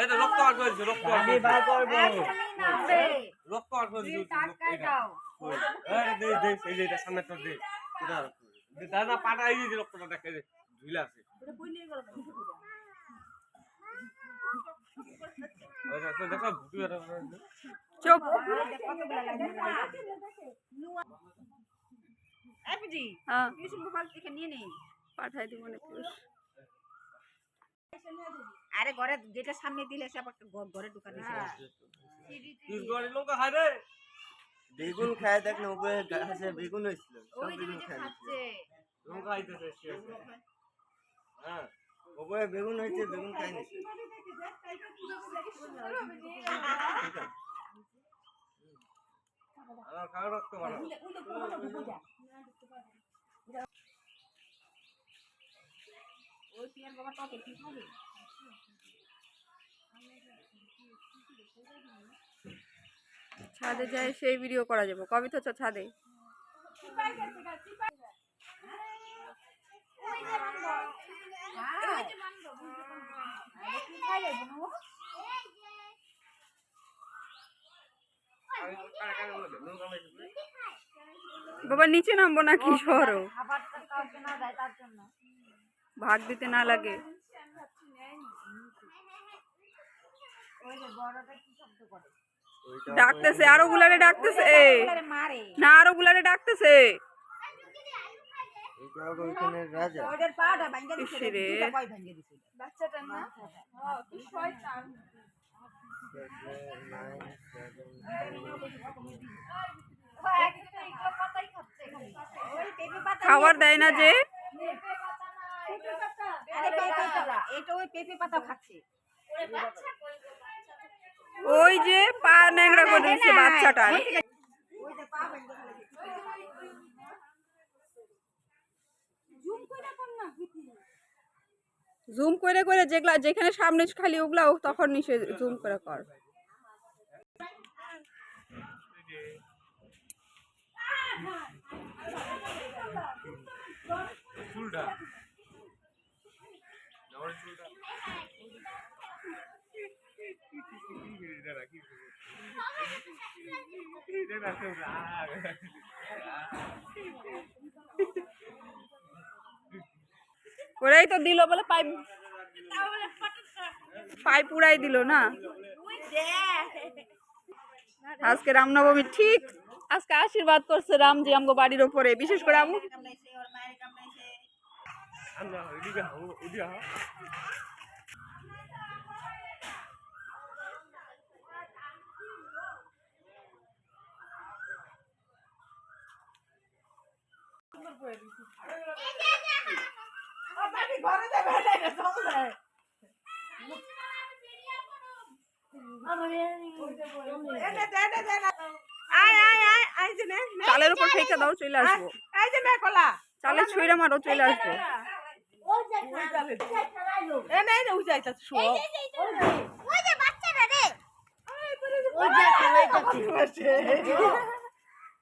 এই রক্ত আর করেছে রক্ত আমি বার করব। রক্ত আর করেছে টাটকায় দাও এই দে দে এই যে এটা সামনে তো দে। এটা দে। দাদা পাটা এই যে রক্তটা দেখে দে ঝুলে আছে এটা চুপ হ্যাঁ। পাঠাই দিব না পুরুষ আরে ঘরে গেটের সামনে দিলে সে আবার ঘরে ঢুকা হায়। বেগুন খায় দেখ না উপরে গাছে বেগুন হয়েছিল। সব ওই যে বেগুন। খাচ্ছে। লঙ্কা আইতেছে সে হ্যাঁ উপরে বেগুন হয়েছে বেগুন খায় নিছে আমার খাওয়া রক্ত ভালো ওই পিয়ার বাবা টকে কি খাবে ছাদে যাই সেই ভিডিও করা যাবে। কবে তো ছাদে। বাবা, নিচে নামবো নাকি? সরো। খাবার তার জন্য দেয় তার জন্য ভাগ দিতে না লাগে। ওই যে বড়টা কি শব্দ করে ওইটা ডাকতেছে। আরও গুলারে ডাকতেছে না আরও গুলারে ডাকতেছে। এইটা হবে ওইখানে রাজা এটা ওই পেঁপে পাতা খাচ্ছে। ওই যে পা ন্যাংরা করে দিচ্ছে বাচ্চাটার ওই যে পা ভাঙে ফেলেছে। জুম করে করে যেগুলা যেখানে সামনে খালি ওগুলাও তখন নিচে জুম করে কর। চুলটা আমার চুলটা এটা রাখি এটা রাখি ওরাই তো দিল বলে পাইপ পাইপ উড়াই দিল না। আজকে রামনবমী ঠিক। আজকে আশীর্বাদ করছে রামজি আমগো বাড়ির ওপরে বিশেষ করে আমু এদিকে হাও এদিকে হাও চালের উপর ফেঁকে দাও চলে আসব। চালে ছুঁড়ে মারো চলে আসব।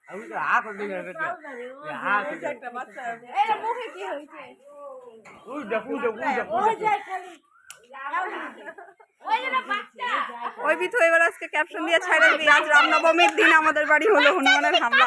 আমি তো যা ওই বিথু এবার আজকে ক্যাপশন দিয়ে ছাড়া দিই আজ রামনবমীর দিন আমাদের বাড়ি হলো হনুমানের হামলা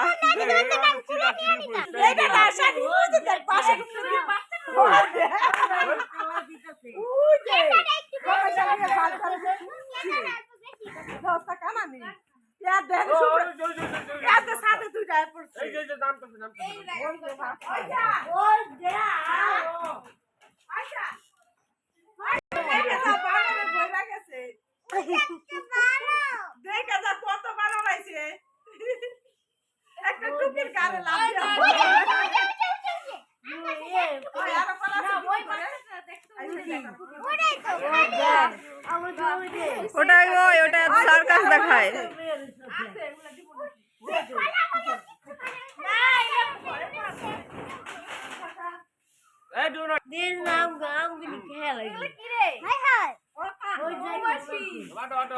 এই যে দাম তো দাম ওটাই ওই ওটা সার্কাস দেখায়। এই দু না বাটো বাটো